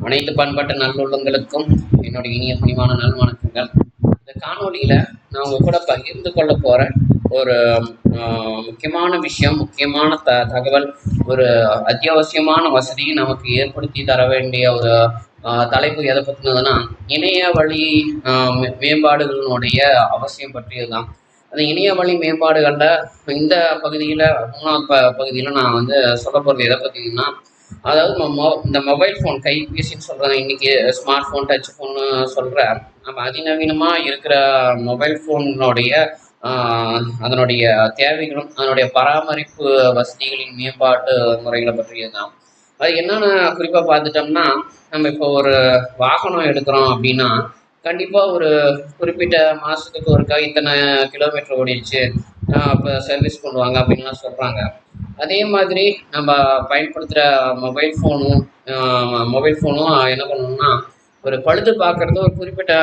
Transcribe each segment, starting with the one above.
அனைத்து பண்பாட்டு நல்லுள்ளங்களுக்கும் என்னுடைய இனிய பணிவான நல்வணக்கங்கள். இந்த காணொலியில நான் உங்கள் கூட பகிர்ந்து கொள்ள போகிற ஒரு ஆஹ், முக்கியமான விஷயம் முக்கியமான த தகவல் ஒரு அத்தியாவசியமான வசதியை நமக்கு ஏற்படுத்தி தர வேண்டிய ஒரு தலைப்பு எதை பற்றினதுன்னா இணைய வழி ஆஹ், மே- மேம்பாடுகளினுடைய அவசியம் பற்றியது தான் அந்த இணைய வழி மேம்பாடுகளில் இந்த பகுதியில் மூணாவது ப பகுதியில் நான் வந்து சொல்ல போகிறது எதை பற்றிங்கன்னா அதாவது நம்ம இந்த மொபைல் ஃபோன் கைபேசின்னு சொல்கிறாங்க இன்றைக்கி ஸ்மார்ட் ஃபோன் டச் ஃபோன்னு சொல்கிற நம்ம அதிநவீனமாக இருக்கிற மொபைல் ஃபோனுடைய அதனுடைய தேவைகளும் அதனுடைய பராமரிப்பு வசதிகளின் மேம்பாட்டு முறைகளை பற்றியது தான் அது என்னென்ன குறிப்பாக பார்த்துட்டோம்னா நம்ம இப்போ ஒரு வாகனம் எடுக்கிறோம் அப்படின்னா கண்டிப்பாக ஒரு குறிப்பிட்ட மாதத்துக்கு ஒருக்கா இத்தனை கிலோமீட்டர் ஓடிடுச்சு. அப்போ சர்வீஸ் பண்ணுவாங்க அப்படின்லாம் சொல்கிறாங்க அதே மாதிரி நம்ம பயன்படுத்துகிற மொபைல் ஃபோனும் மொபைல் ஃபோனும் என்ன பண்ணணும்னா ஒரு பழுது பார்க்குறது ஒரு குறிப்பிட்ட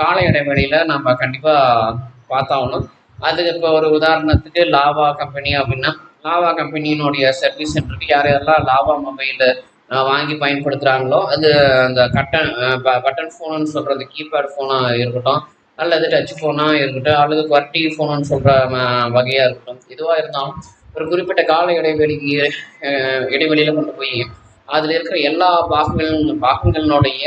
கால இடைவெளியில் நம்ம கண்டிப்பாக பார்த்தாகணும். அது இப்போ ஒரு உதாரணத்துக்கு லாவா கம்பெனி அப்படின்னா லாவா கம்பெனியினுடைய சர்வீஸ் சென்டருக்கு யார் யாரெல்லாம் லாவா மொபைல் வாங்கி பயன்படுத்துகிறாங்களோ அது அந்த கட்டன் பட்டன் ஃபோனுன்னு சொல்கிறது கீபேட் ஃபோனாக இருக்கட்டும் அல்லது டச் ஃபோனாக இருக்கட்டும் அல்லது குவர்ட்டி ஃபோனுன்னு சொல்கிற வகையாக இருக்கட்டும். எதுவாக இருந்தாலும் ஒரு குறிப்பிட்ட கால இடைவெளிக்கு இடைவெளியில் கொண்டு போய் அதில் இருக்கிற எல்லா பாகங்கள் பாகங்களினுடைய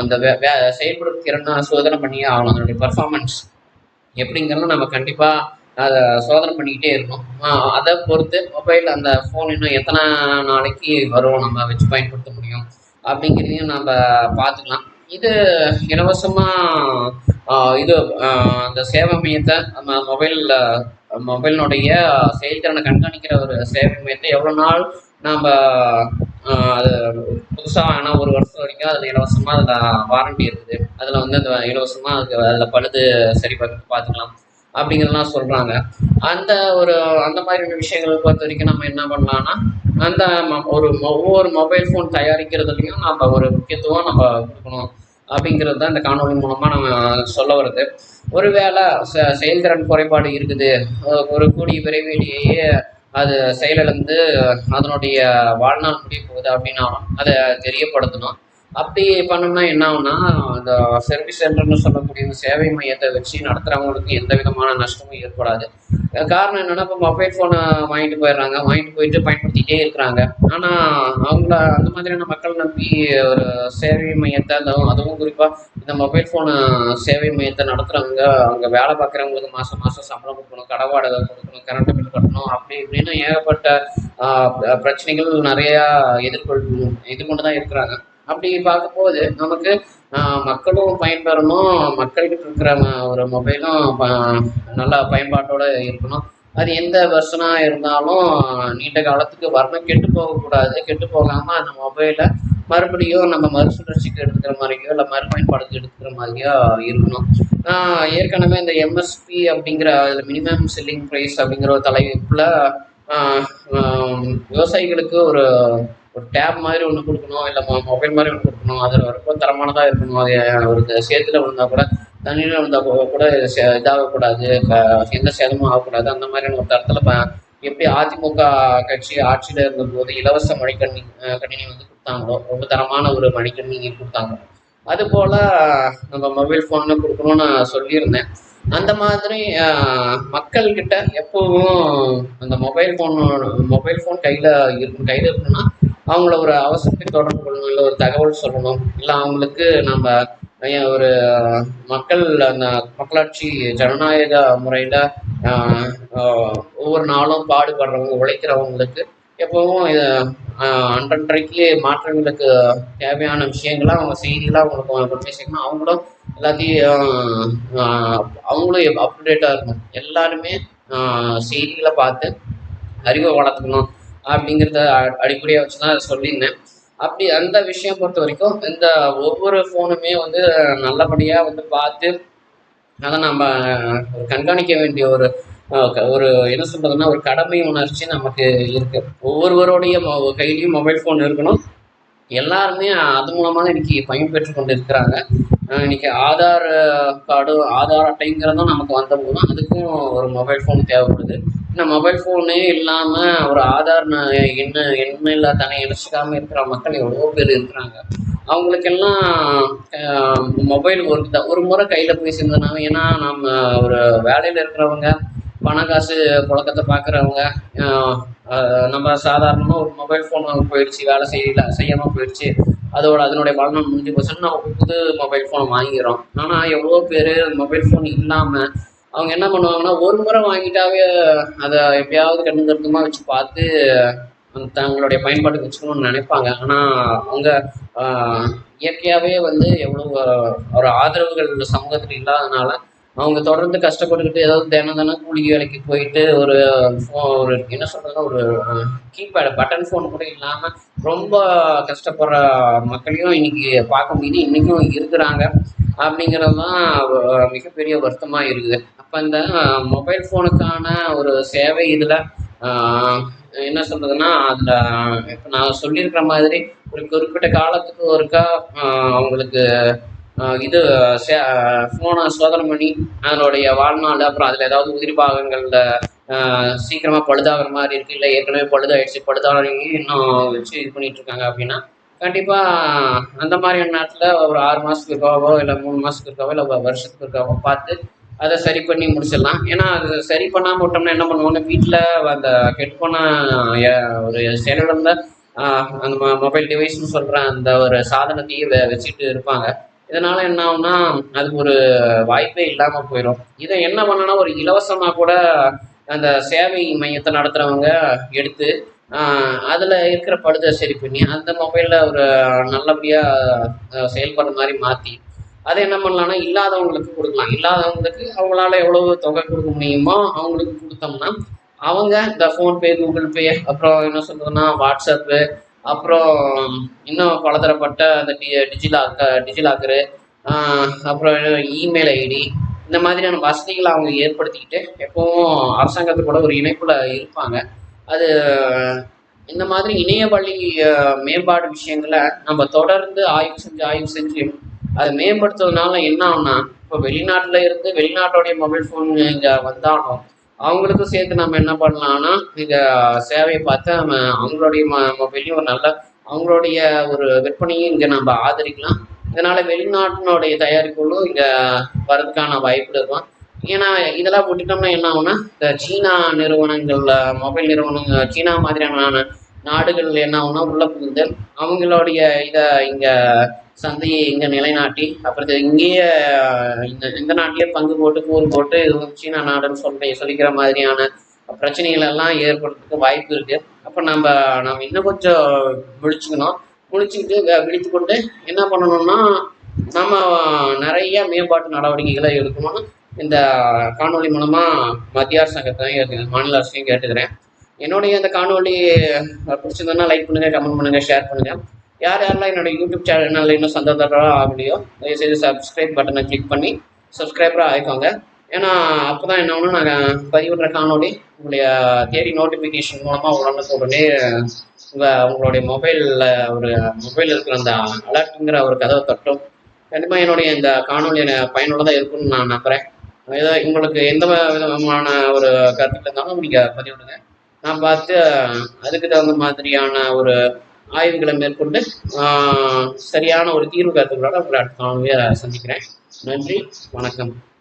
அந்த வே வே செயல்படும் திறனை சோதனை பண்ணியே ஆகணும். அதனுடைய பர்ஃபார்மன்ஸ் எப்படிங்கிறத நம்ம கண்டிப்பாக அதை சோதனை பண்ணிக்கிட்டே இருக்கணும். அதை பொறுத்து மொபைல் அந்த ஃபோன் இன்னும் எத்தனை நாளைக்கு வரும் நம்ம வச்சு பயன்படுத்த முடியும் அப்படிங்கிறதையும் நம்ம பார்த்துக்கலாம். இது இலவசமாக இது அந்த சேவை மையத்தை நம்ம மொபைலில் மொபைலினுடைய செயல்திறனை கண்காணிக்கிற ஒரு சேவை மையத்தை எவ்வளோ நாள் நாம் அது புதுசாக ஆனால் ஒரு வருஷம் வரைக்கும் அதில் இலவசமாக அதில் வாரண்டி இருக்குது. அதில் வந்து அந்த இலவசமாக அதுக்கு அதில் பழுது சரி பார்த்து பார்த்துக்கலாம் அப்படிங்கிறதெல்லாம் சொல்கிறாங்க அந்த ஒரு அந்த மாதிரியான விஷயங்கள் பொறுத்த வரைக்கும் நம்ம என்ன பண்ணலாம்னா அந்த ம- ஒரு ஒவ்வொரு மொபைல் ஃபோன் தயாரிக்கிறதுலையும் நம்ம ஒரு முக்கியத்துவம் நம்ம கொடுக்கணும். அப்படிங்கிறது தான் இந்த காணொலி மூலமாக நம்ம சொல்ல வருது. ஒருவேளை செ செயல்திறன் குறைபாடு இருக்குது. ஒரு கூடிய விரைவிலேயே அது செயலிழந்து அதனுடைய வாழ்நாள் முடிய போகுது அப்படின்னாலும் அதை தெரியப்படுத்தணும். அப்படி பண்ணோம்னா என்ன ஆகும்னா இந்த சர்வீஸ் சென்டர்னு சொல்லக்கூடிய இந்த சேவை மையத்தை வச்சு நடத்துகிறவங்களுக்கு எந்த விதமான நஷ்டமும் ஏற்படாது. காரணம் என்னென்னா இப்போ மொபைல் ஃபோனை வாங்கிட்டு போயிடுறாங்க. வாங்கிட்டு போயிட்டு பயன்படுத்திகிட்டே இருக்கிறாங்க. ஆனால் அவங்கள அந்த மாதிரியான மக்கள் நம்பி ஒரு சேவை மையத்தை அதுவும் அதுவும் குறிப்பாக இந்த மொபைல் ஃபோனு சேவை மையத்தை நடத்துகிறவங்க அங்கே வேலை பார்க்குறவங்களுக்கு மாதம் மாதம் சம்பளம் கொடுக்கணும் கடை வாடகை கொடுக்கணும் கரண்ட் பில் கட்டணும் அப்படி இப்படின்னு ஏகப்பட்ட பிரச்சனைகள் நிறையா எதிர்கொள் எதிர்கொண்டு தான் இருக்கிறாங்க. அப்படி பார்க்கும்போது நமக்கு மக்களும் பயன்பெறணும். மக்கள்கிட்ட இருக்கிற ம- ஒரு மொபைலும் நல்ல நல்லா பயன்பாட்டோட இருக்கணும். அது எந்த வெர்ஷனாக இருந்தாலும் நீண்ட காலத்துக்கு வரணும் கெட்டு போகக்கூடாது. கெட்டு போகாமல் அந்த மொபைலை மறுபடியும் நம்ம மறுசுழற்சிக்கு எடுத்துக்கிற மாதிரியோ இல்லை மறுபயன்பாடுக்கு எடுத்துக்கிற மாதிரியோ இருக்கணும். ஏற்கனவே இந்த எம்எஸ்பி அப்படிங்கிற அதில் மினிமம் செல்லிங் ப்ரைஸ் அப்படிங்கிற ஒரு தலைப்பில் விவசாயிகளுக்கு ஒரு ஒரு டேப் மாதிரி ஒன்று கொடுக்கணும் இல்லை மொபைல் மாதிரி ஒன்று கொடுக்கணும் அது ரொம்ப தரமானதாக இருக்கணும் அது ஒரு சேத்துல விழுந்தால் கூட தண்ணியில் விழுந்தா கூட கூட சே- இதாகக்கூடாது எந்த சேதமும் ஆகக்கூடாது அந்த மாதிரியான ஒரு தரத்தில் எப்படி அதிமுக கட்சி ஆட்சியில் இருந்தபோது இலவச மடிக்கணினி கணினி வந்து கொடுத்தாங்களோ ரொம்ப தரமான ஒரு மடிக்கணினி கொடுத்தாங்க அதுபோல் நம்ம மொபைல் ஃபோன்னு கொடுக்கணும்னு நான் சொல்லியிருந்தேன். அந்த மாதிரி மக்கள்கிட்ட எப்பவும் அந்த மொபைல் ஃபோன் மொபைல் ஃபோன் கையில் இருக்கும் கையில் இருக்குன்னா அவங்கள ஒரு அவசரத்துக்கு தொடர்பு கொள்ளணும் இல்லை ஒரு தகவல் சொல்லணும். இல்லை அவங்களுக்கு நம்ம ஒரு மக்கள் அந்த மக்களாட்சி ஜனநாயக முறையில் ஒவ்வொரு நாளும் பாடுபடுறவங்க உழைக்கிறவங்களுக்கு எப்பவும் இது அன்றன்றைக்கு மாற்றங்களுக்கு தேவையான விஷயங்களை அவங்க செய்திகளாக அவங்களுக்கு கொண்டு போய் சேர்க்கணும் அவங்களும் எல்லாத்தையும் அவங்களும் அப்டேட்டாக இருக்கணும். எல்லாருமே செய்திகளை பார்த்து அறிவை வளர்த்துக்கணும். அப்படிங்கிறத அ- அடிப்படையாக வச்சு தான் சொல்லியிருந்தேன். அப்படி அந்த விஷயம் பொறுத்த வரைக்கும் இந்த ஒவ்வொரு ஃபோனுமே வந்து நல்லபடியாக வந்து பார்த்து அதை நம்ம ஒரு கண்காணிக்க வேண்டிய ஒரு க- ஒரு என்ன சொல்கிறதுன்னா ஒரு கடமை உணர்ச்சி நமக்கு இருக்குது ஒவ்வொருவருடைய மொ- கையிலையும் மொபைல் ஃபோன் இருக்கணும். எல்லாருமே அது மூலமாக இன்றைக்கி இன்னைக்கு பயன்பெற்று கொண்டு இருக்கிறாங்க இன்றைக்கி இன்னைக்கு ஆதார் கார்டு ஆதார் அட்டைங்கிறதும் நமக்கு வந்த போதும் அதுக்கும் ஒரு மொபைல் ஃபோன் தேவைப்படுது. இந்த மொபைல் ஃபோனே இல்லாமல் ஒரு ஆதார் என்ன எண்ண எண்ண இல்லா இணைச்சிக்காமல் இருக்கிற மக்கள் எவ்வளோ பேர் இருக்கிறாங்க. அவங்களுக்கெல்லாம் மொபைல் ஒரு த- ஒரு முறை கையில் போய் சேர்ந்ததுனால ஏன்னா நம்ம ஒரு வேலையில் இருக்கிறவங்க பண காசு புழக்கத்தை பார்க்குறவங்க நம்ம சாதாரணமாக ஒரு மொபைல் ஃபோன் போயிடுச்சு வேலை செய்யல செய்யாமல் போயிடுச்சு அதோட அதனுடைய வாழ்நாள் முடிஞ்சு போச்சுன்னா நம்ம புது மொபைல் ஃபோனை வாங்கிக்கிறோம். ஆனால் எவ்வளோ பேர் மொபைல் ஃபோன் இல்லாமல் அவங்க என்ன பண்ணுவாங்கன்னா ஒரு முறை வாங்கிட்டாவே அதை எப்பயாவது கண்ணு கருத்துமாக வச்சு பார்த்து தங்களுடைய பயன்பாட்டுக்கு வச்சுக்கணும்னு நினைப்பாங்க. ஆனால் அவங்க இயற்கையாகவே வந்து எவ்வளோ ஒரு ஆதரவுகள் சமூகத்தில் இல்லாதனால அவங்க தொடர்ந்து கஷ்டப்பட்டுக்கிட்டு ஏதாவது தினம் தினம் கூலி வேலைக்கு போயிட்டு ஒரு phone- ஒரு என்ன சொல்கிறதுனா ஒரு கீபேடு பட்டன் ஃபோன் கூட இல்லாமல் ரொம்ப கஷ்டப்படுற மக்களையும் இன்னைக்கு பார்க்க முடியுது. இன்றைக்கும் இருக்கிறாங்க. அப்படிங்கிறது தான் மிகப்பெரிய வருத்தமாக இருக்குது. அப்போ இந்த மொபைல் ஃபோனுக்கான ஒரு சேவை இதில் என்ன சொல்கிறதுன்னா அதில் இப்போ நான் சொல்லியிருக்கிற மாதிரி ஒரு குறிப்பிட்ட காலத்துக்கு ஒருக்கா அவங்களுக்கு இது இது ஃபோனை சோதனை பண்ணி அதனுடைய வாழ்நாள் அப்புறம் அதில் ஏதாவது உதிரி பாகங்களில் சீக்கிரமாக பழுதாகிற மாதிரி இருக்குது இல்லை ஏற்கனவே பழுதாயிடுச்சு பழுதாகி இன்னும் வச்சு இது பண்ணிகிட்ருக்காங்க அப்படின்னா கண்டிப்பாக அந்த மாதிரியான நேரத்தில் ஒரு ஆறு மாதத்துக்கு இருக்காவோ இல்லை மூணு மாதத்துக்கு இருக்காவோ இல்லை வருஷத்துக்கு இருக்காவோ பார்த்து அதை சரி பண்ணி முடிச்சிடலாம். ஏன்னா அது சரி பண்ணாமல் விட்டோம்னா என்ன பண்ணுவோம்னா வீட்டில் அந்த கெட்டுப்போன அஹ், ஒரு செல்லுல அந்த மொபைல் டிவைஸ்னு சொல்கிற அந்த ஒரு சாதனத்தையே வச்சுட்டு இருப்பாங்க. இதனால் என்ன ஆகும்னா அதுக்கு ஒரு வாய்ப்பே இல்லாமல் போயிடும். இதை என்ன பண்ணனா ஒரு இலவசமாக கூட அந்த சேவை மையத்தை நடத்துகிறவங்க எடுத்து அதில் இருக்கிற பழுதை சரி பண்ணி அந்த மொபைலில் ஒரு நல்லபடியாக செயல்படுற மாதிரி மாற்றி அதை என்ன பண்ணலாம்னா இல்லாதவங்களுக்கு கொடுக்கலாம். இல்லாதவங்களுக்கு அவங்களால எவ்வளவு தொகை கொடுக்க முடியுமோ அவங்களுக்கு கொடுத்தோம்னா அவங்க இந்த ஃபோன்பே கூகுள் பே அப்புறம் என்ன சொல்றதுன்னா வாட்ஸ்அப்பு அப்புறம் இன்னும் பலதரப்பட்ட அந்த டி டிஜிலாக்க டிஜிலாக்கரு அப்புறம் இமெயில் ஐடி இந்த மாதிரியான வசதிகளை அவங்க ஏற்படுத்திக்கிட்டு எப்பவும் அரசாங்கத்து கூட ஒரு இணைப்பில் இருப்பாங்க. அது இந்த மாதிரி இணைய வழி மேம்பாடு விஷயங்களை நம்ம தொடர்ந்து ஆய்வு செஞ்சு ஆய்வு செஞ்சு அதை மேம்படுத்துறதுனால என்ன ஆகும்னா இப்போ வெளிநாட்டில் இருந்து வெளிநாட்டோடைய மொபைல் ஃபோன் இங்கே வந்தாலும் அவங்களுக்கும் சேர்த்து நம்ம என்ன பண்ணலாம்னா இந்த சேவையை பார்த்து நம்ம அவங்களுடைய ம மொபைலையும் ஒரு நல்ல அவங்களுடைய ஒரு விற்பனையும் இங்கே நம்ம ஆதரிக்கலாம். இதனால் வெளிநாட்டினுடைய தயாரிப்புகளும் இங்கே வரதுக்கான வாய்ப்பு இருக்கும். ஏன்னா இதெல்லாம் விட்டுட்டோம்னா என்ன ஆகும்னா இந்த சீனா நிறுவனங்கள்ல மொபைல் நிறுவனங்கள் சீனா மாதிரியான நாடுகள் என்ன ஆகும்னா உள்ள புகுந்து அவங்களுடைய இதை இங்கே சந்தையை இங்கே நிலைநாட்டி அப்புறம் இங்கேயே இந்த இந்த நாட்டிலே பங்கு போட்டு கூறு போட்டு இது சீனா நாடுன்னு சொல்லி சொல்லிக்கிற மாதிரியான பிரச்சனைகள் எல்லாம் ஏற்படுறதுக்கு வாய்ப்பு இருக்கு. அப்போ நம்ம நம்ம இன்னும் கொஞ்சம் விழிச்சுக்கணும். விழிச்சுக்கிட்டு விழித்து கொண்டு என்ன பண்ணணும்னா நம்ம நிறைய மேம்பாட்டு நடவடிக்கைகளை எடுக்கணும்னா இந்த காணொலி மூலமாக மத்திய அரசாங்கத்தையும் மாநில அரசையும் கேட்டுக்கிறேன். என்னுடைய இந்த காணொலி பிடிச்சிருந்தோன்னா லைக் பண்ணுங்க கமெண்ட் பண்ணுங்கள் ஷேர் பண்ணுங்கள் யார் யாரெல்லாம் என்னோடய யூடியூப் சேனலில் இன்னும் சந்தோஷமாக ஆகலையோ தயவுசெய்து சப்ஸ்கிரைப் பட்டனை கிளிக் பண்ணி சப்ஸ்கிரைபராக ஆகிக்கோங்க ஏன்னா அப்போ தான் என்ன ஒன்று நாங்கள் பதிவிடுற காணொலி உங்களுடைய தேடி நோட்டிஃபிகேஷன் மூலமாக உடனே உடனே உங்கள் உங்களுடைய மொபைலில் ஒரு மொபைல் இருக்கிற அந்த அலர்ட்டுங்கிற ஒரு கதவை தட்டும். கண்டிப்பாக என்னுடைய இந்த காணொலி எனக்கு பயனுள்ளதாக இருக்கும்னு நான் நம்புகிறேன் ஏதோ உங்களுக்கு எந்த விதமான ஒரு கருத்துக்கள் இருந்தாலும் நீங்கள் பதிவிடுங்க. நான் பார்த்து அதுக்கு தகுந்த மாதிரியான ஒரு ஆய்வுகளை மேற்கொண்டு ஆஹ், சரியான ஒரு தீர்வு கருத்துக்களோட உங்களை அடுத்த சந்திக்கிறேன். நன்றி வணக்கம்.